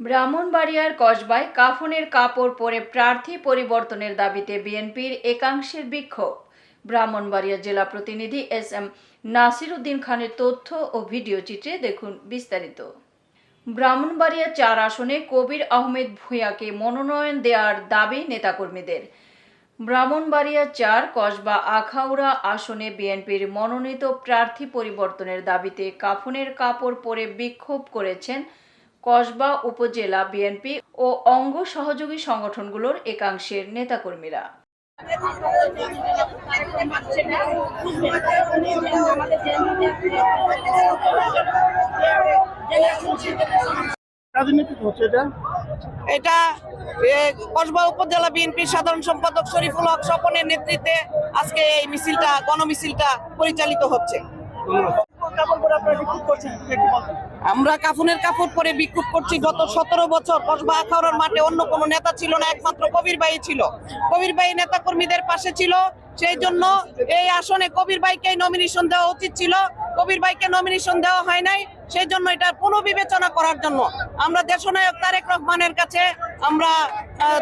ব্রাহ্মণবাড়িয়ার কসবায় কাফনের কাপড় পরে প্রার্থী পরিবর্তনের দাবিতে বিএনপির একাংশের বিক্ষোভ। ব্রাহ্মণবাড়িয়া জেলা প্রতিনিধি এস এম নাসির উদ্দিন খানের তথ্য ও ভিডিও চিত্রে দেখুন বিস্তারিত। ব্রাহ্মণবাড়িয়া চার আসনে কবির আহমেদ ভূঁইয়াকে মনোনয়ন দেওয়ার দাবি নেতাকর্মীদের। ব্রাহ্মণবাড়িয়া চার, কসবা, আখাউড়া আসনে বিএনপির মনোনীত প্রার্থী পরিবর্তনের দাবিতে কাফনের কাপড় পরে বিক্ষোভ করেছেন কসবা উপজেলা বিএনপি ও অঙ্গ সহযোগী সংগঠনগুলোর একাংশের নেতাকর্মীরা। এটা? কসবা উপজেলা বিএনপির সাধারণ সম্পাদক শরীফুল হক স্বপনের নেতৃত্বে আজকে এই মিছিলটা গণমিছিলটা পরিচালিত হচ্ছে। আমরা কাফনের কাপড় পরে বিক্ষোভ করছি গত সতেরো বছর। কসবা আখাউড়ার মাঠে অন্য কোনো নেতা ছিল না, একমাত্র কবির ভাই ছিল। কবির ভাই নেতা কর্মীদের পাশে ছিল। সেই জন্য এই আসনে কবির ভাইকে নমিনেশন দেওয়া উচিত ছিল। কবির ভাইকে নমিনেশন দেওয়া হয় নাই। সেই জন্য এটা পুনর্বিবেচনা করার জন্য আমরা দেশনায়ক তারেক রহমানের কাছে আমরা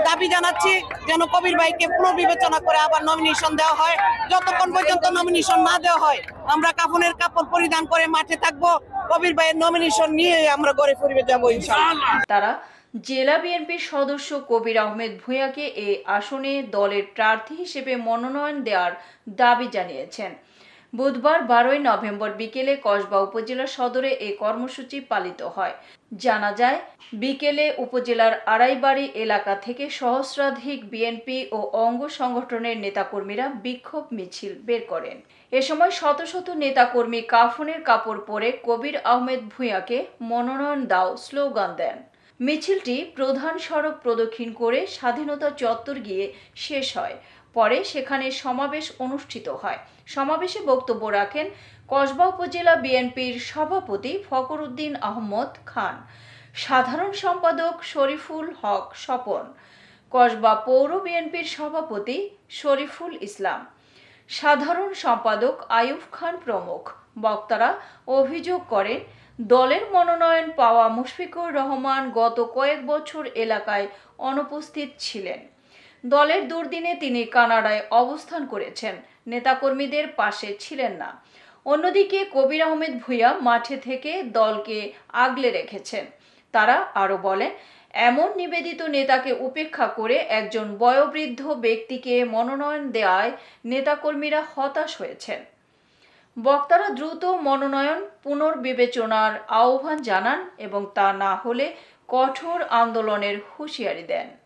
দাবি জানাচ্ছি যেন কবির ভাইকে পুনর্বিবেচনা করে আবার নমিনেশন দেওয়া হয়। যতক্ষণ পর্যন্ত নমিনেশন না দেওয়া হয়, আমরা কাফনের কাপড় পরিধান করে মাঠে থাকব। কবির ভাইয়ের নমিনেশন নিয়ে আমরা গড়ে যাব তারা জেলা বিএনপির সদস্য কবির আহমেদ ভূঁয়াকে এই আসনে দলের প্রার্থী হিসেবে মনোনয়ন দেওয়ার দাবি জানিয়েছেন। বুধবার বারোই নভেম্বর বিকেলে কসবা উপজেলা সদরে এই কর্মসূচি পালিত হয়। জানা যায়, বিকেলে উপজেলার আড়াইবাড়ি এলাকা থেকে সহস্রাধিক বিএনপি ও অঙ্গ সংগঠনের নেতাকর্মীরা বিক্ষোভ মিছিল বের করেন। এ সময় শত শত নেতাকর্মী কাফনের কাপড় পরে কবির আহমেদ ভূঁইয়াকে মনোনয়ন দাও স্লোগান দেন। মিছিলটি প্রধান সড়ক প্রদক্ষিণ করে স্বাধীনতা চত্বর গিয়ে শেষ হয়। পরে সেখানে সমাবেশ অনুষ্ঠিত হয়। সমাবেশে বক্তব্য রাখেন কসবা উপজেলা বিএনপির সভাপতি ফকর উদ্দিন আহমদ খান। সাধারণ সম্পাদক শরীফুল হক স্বপন। কসবা পৌর বিএনপির সভাপতি শরীফুল ইসলাম। সাধারণ সম্পাদক আয়ুব খান প্রমুখ। বক্তারা অভিযোগ করেন, দলের মনোনয়ন পাওয়া মুশফিকুর রহমান গত কয়েক বছর এলাকায় অনুপস্থিত ছিলেন। দলের দুর্দিনে তিনি কানাডায় অবস্থান করেছেন। নেতাকর্মীদের পাশে ছিলেন না। অন্যদিকে কবির আহমেদ ভূঁইয়া মাঠে থেকে দলকে আগলে রেখেছেন। তারা আরও বলেন, এমন নিবেদিত নেতাকে উপেক্ষা করে একজন বয়োবৃদ্ধ ব্যক্তিকে মনোনয়ন দেওয়ায় নেতাকর্মীরা হতাশ হয়েছেন। বক্তারা দ্রুত মনোনয়ন, পুনর্বিবেচনার আহ্বান জানান এবং তা না হলে কঠোর আন্দোলনের হুঁশিয়ারি দেন।